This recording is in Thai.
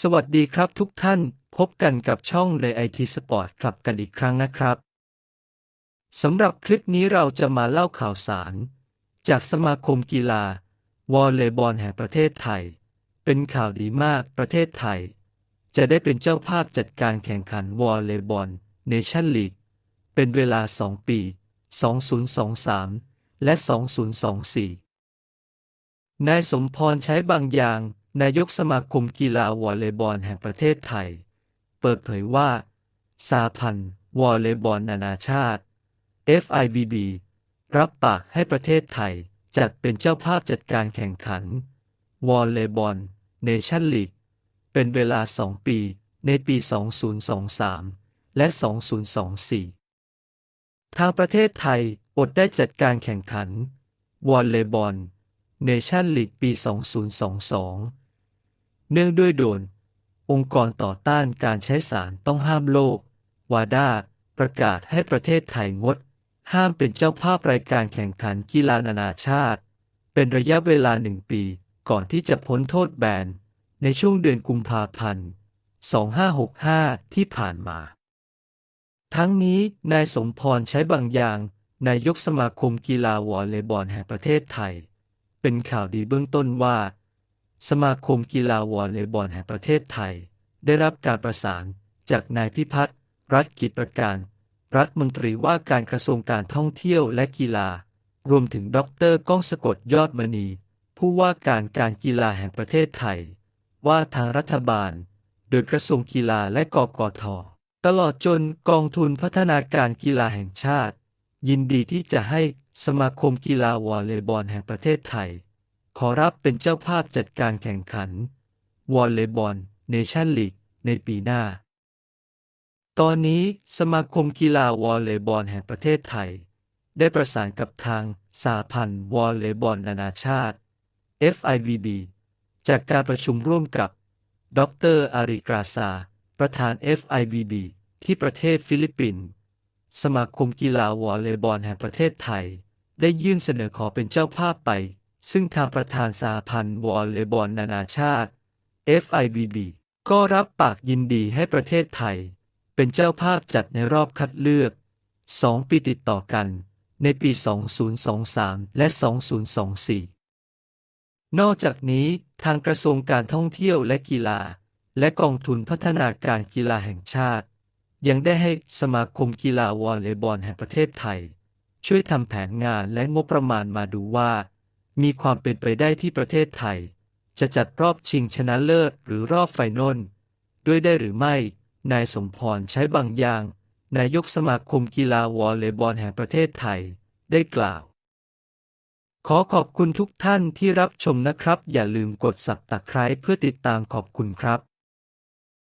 สวัสดีครับทุกท่าน พบกันกับช่องในไอทีสปอร์ตคลับกันอีกครั้งนะครับสำหรับคลิปนี้เราจะมาเล่าข่าวสาร จากสมาคมกีฬาวอลเลย์บอลแห่งประเทศไทย เป็นข่าวดีมากประเทศไทย จะได้เป็นเจ้าภาพจัดการแข่งขันวอลเลย์บอลเนชั่นลีกเป็นเวลา 2 ปี 2023 และ 2024 นายสมพรใช้บางอย่าง นายกสมาคมกีฬาวอลเลย์บอลแห่งประเทศไทย เปิดเผยว่า สาพันธ์วอลเลย์บอลนานาชาติ FIBB รับปากให้ประเทศไทยจัดเป็นเจ้าภาพจัดการแข่งขัน วอลเลย์บอลเนชั่นลีกเป็นเวลา 2 ปีในปี 2023 และ 2024 ทางประเทศไทยอดได้จัดการแข่งขัน วอลเลย์บอลเนชั่นลีกปี 2022 เนื่องด้วยโดน องค์กรต่อต้านการใช้สารต้องห้ามโลก วาดาประกาศให้ประเทศไทยงด ห้ามเป็นเจ้าภาพรายการแข่งขันกีฬานานาชาติ เป็นระยะเวลาหนึ่งปี ก่อนที่จะพ้นโทษแบน ในช่วงเดือนกุมภาพันธ์ 2565 ที่ผ่านมา ทั้งนี้นายสมพรใช้บางอย่างนายกสมาคมกีฬาวอลเลย์บอลแห่งประเทศไทย เป็นข่าวดีเบื้องต้นว่า สมาคมกีฬาวอลเลย์บอลแห่งประเทศไทย ได้รับการประสานจากนายพิพัฒน์รัฐกิจประการ รัฐมนตรีว่าการกระทรวงการท่องเที่ยวและกีฬา รวมถึงดรก้องสกดยอดมณี ผู้ว่าการการกีฬาแห่งประเทศไทย ว่าทางรัฐบาล โดยกระทรวงกีฬาและกกท ตลอดจนกองทุนพัฒนาการกีฬาแห่งชาติ ยินดีที่จะให้สมาคมกีฬาวอลเลย์บอลแห่งประเทศไทย ขอรับเป็นเจ้าภาพจัดการแข่งขัน วอลเลย์บอลเนชั่นลีกในปีหน้า ตอนนี้สมาคมกีฬาวอลเลย์บอลแห่งประเทศไทย ได้ประสานกับทางสาพันธ์วอลเลย์บอลนานาชาติ FIVB จากการประชุมร่วมกับ ดรอาริกราซา ประธาน FIVB ที่ประเทศฟิลิปปินส์สมาคมกีฬาวอลเลย์บอลแห่งประเทศไทย ได้ยื่นเสนอขอเป็นเจ้าภาพไป ซึ่งทางประธานสาพันธ์วอลเลย์บอลนานาชาติ FIVB ก็รับปากยินดีให้ประเทศไทย เป็นเจ้าภาพจัดในรอบคัดเลือก 2 ปีติดต่อกัน ในปี 2023 และ 2024 นอกจากนี้ทางกระทรวงการท่องเที่ยวและกีฬา และกองทุนพัฒนาการกีฬาแห่งชาติ ยังได้ให้สมาคมกีฬาวอลเลย์บอลแห่งประเทศไทย ช่วยทำแผนงานและงบประมาณมาดูว่า มีความเป็นไปได้ที่ประเทศไทย จะจัดรอบชิงชนะเลิศหรือรอบไฟนอลด้วยได้หรือไม่ นายสมพรใช้บางอย่าง นายกสมาคมกีฬาวอลเลย์บอลแห่งประเทศไทย ได้กล่าว ขอขอบคุณทุกท่านที่รับชมนะครับ อย่าลืมกดสับตะไคร้เพื่อติดตามขอบคุณครับ